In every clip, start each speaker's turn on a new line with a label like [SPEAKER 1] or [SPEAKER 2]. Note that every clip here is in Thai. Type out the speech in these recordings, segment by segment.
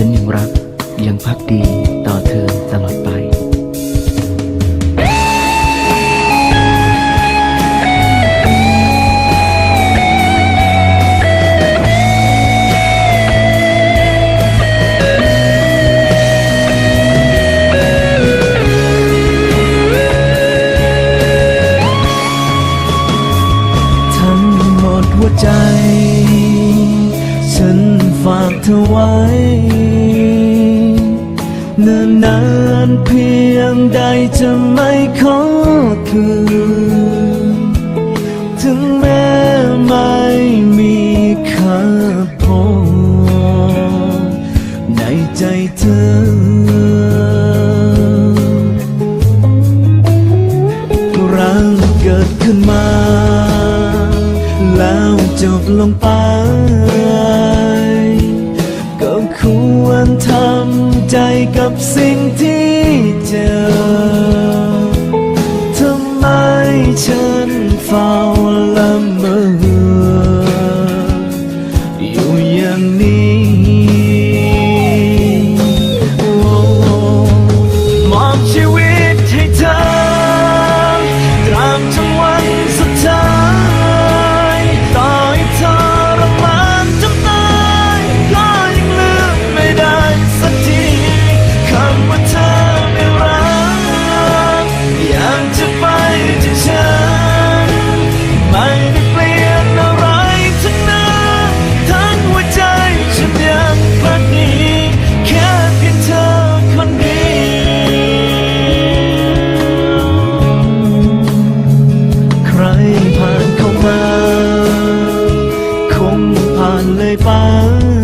[SPEAKER 1] ฉันยังรัก ยังพักดีต่อเธอตลอดไปทั้หมดหัวใจากเธอไว้เนิ่นนานเพียงใดจะไม่ขอคืน ถึงแม้ไม่มีค่าพอในใจเธอังเกิดขึ้นมา แล้วจบลงไป ฉันเฝ้าละ মন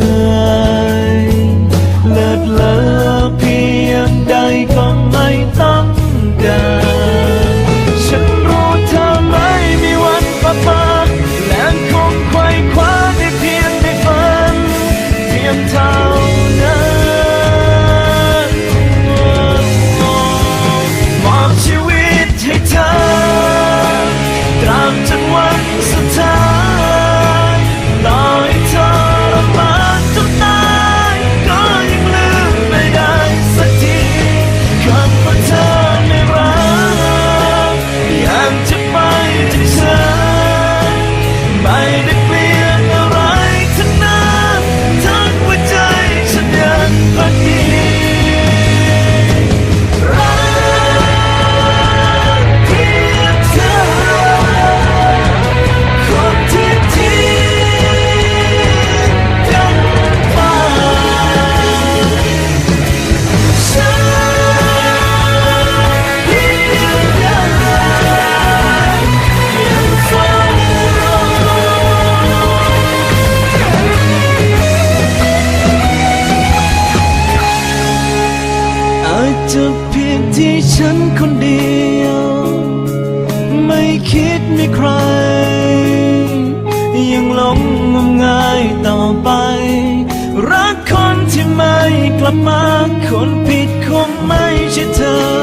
[SPEAKER 1] จะผิดที่ฉันคนเดียว ไม่คิดมีใคร ยังหลงงมงายต่อไป รักคนที่ไม่กลับมาคนผิดคงไม่ใช่เธอ